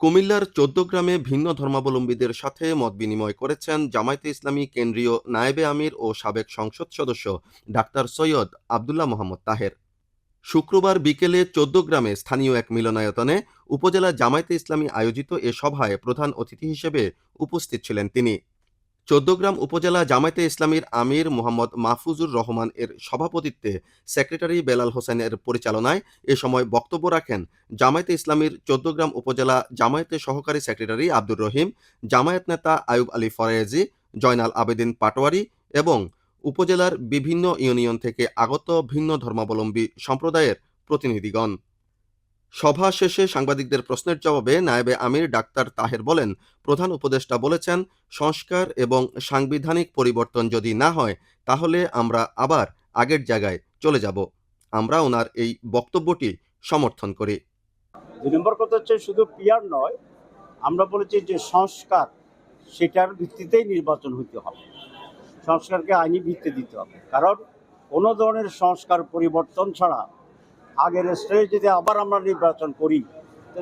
কুমিল্লার চোদ্দগ্রামে ভিন্ন ধর্মাবলম্বীদের সাথে মত বিনিময় করেছেন জামায়াতে ইসলামী কেন্দ্রীয় নায়েবে আমির ও সাবেক সংসদ সদস্য ডাক্তার সৈয়দ আবদুল্লাহ মোহাম্মদ তাহের। শুক্রবার বিকেলে চোদ্দগ্রামে স্থানীয় এক মিলনায়তনে উপজেলা জামায়াতে ইসলামী আয়োজিত এ সভায় প্রধান অতিথি হিসেবে উপস্থিত ছিলেন তিনি। চোদ্দগ্রাম উপজেলা জামায়াতে ইসলামীর আমির মোহাম্মদ মাহফুজুর রহমান এর সভাপতিত্বে সেক্রেটারি বেলাল হোসেনের পরিচালনায় এ সময় বক্তব্য রাখেন জামায়াতে ইসলামীর চোদ্দগ্রাম উপজেলা জামায়াতে সহকারী সেক্রেটারি আব্দুর রহিম, জামায়াত নেতা আয়ুব আলী ফরায়েজি, জয়নাল আবেদিন পাটোয়ারি এবং উপজেলার বিভিন্ন ইউনিয়ন থেকে আগত ভিন্ন ধর্মাবলম্বী সম্প্রদায়ের প্রতিনিধিগণ। সভা শেষে সাংবাদিকদের প্রশ্নের জবাবে নায়েবে আমির ডাক্তার তাহের বলেন, প্রধান উপদেষ্টা বলেছেন, সংস্কার এবং সাংবিধানিক পরিবর্তন যদি না হয়, তাহলে আমরা আবার আগের জায়গায় চলে যাব। আমরা ওনার এই বক্তব্যটি সমর্থন করি। দুই নম্বর কথা হচ্ছে শুধু পিয়ার নয়, আমরা বলেছি যে সংস্কার, সেটার ভিত্তিতেই নির্বাচন হইতে হবে। সংস্কারকে আইনি ভিত্তি দিতে হবে। কারণ কোনো ধরনের সংস্কার পরিবর্তন ছাড়া আগের স্টেজে যদি আবার আমরা নির্বাচন করি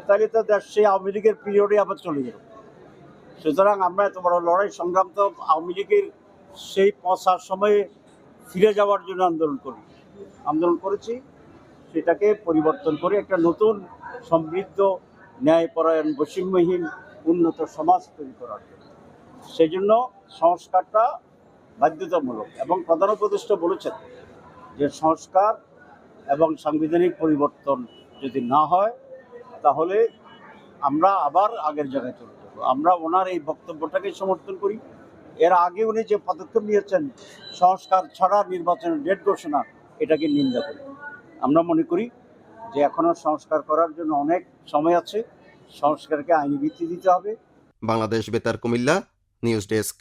তাহলে তো দেশ সেই আওয়ামী লীগের পিরিয়ডে আবার চলে যাবে। সুতরাং আমরা এত বড় লড়াই সংগ্রাম তো আওয়ামী লীগের সেই পচার সময়ে ফিরে যাওয়ার জন্য আন্দোলন করি। আন্দোলন করেছি, সেটাকে পরিবর্তন করে একটা নতুন সমৃদ্ধ ন্যায়পরায়ণ বৈষম্যহীন উন্নত সমাজ তৈরি করার জন্য। সেই জন্য সংস্কারটা বাধ্যতামূলক এবং প্রধান উপদেষ্টা বলেছেন যে সংস্কার এবং সাংবিধানিক পরিবর্তন যদি না হয়, তাহলে আমরা আবার আগের জায়গায় চলে যাব। আমরা ওনার এই বক্তব্যটাকে সমর্থন করি। এর আগে উনি যে পদক্ষেপ নিয়েছেন, সংস্কার ছাড়া নির্বাচনের ডেট ঘোষণা, এটাকে নিন্দা করি। আমরা মনে করি যে এখনও সংস্কার করার জন্য অনেক সময় আছে। সংস্কারকে আইনি ভিত্তি দিতে হবে। বাংলাদেশ বেতার কুমিল্লা, নিউজ ডেস্ক।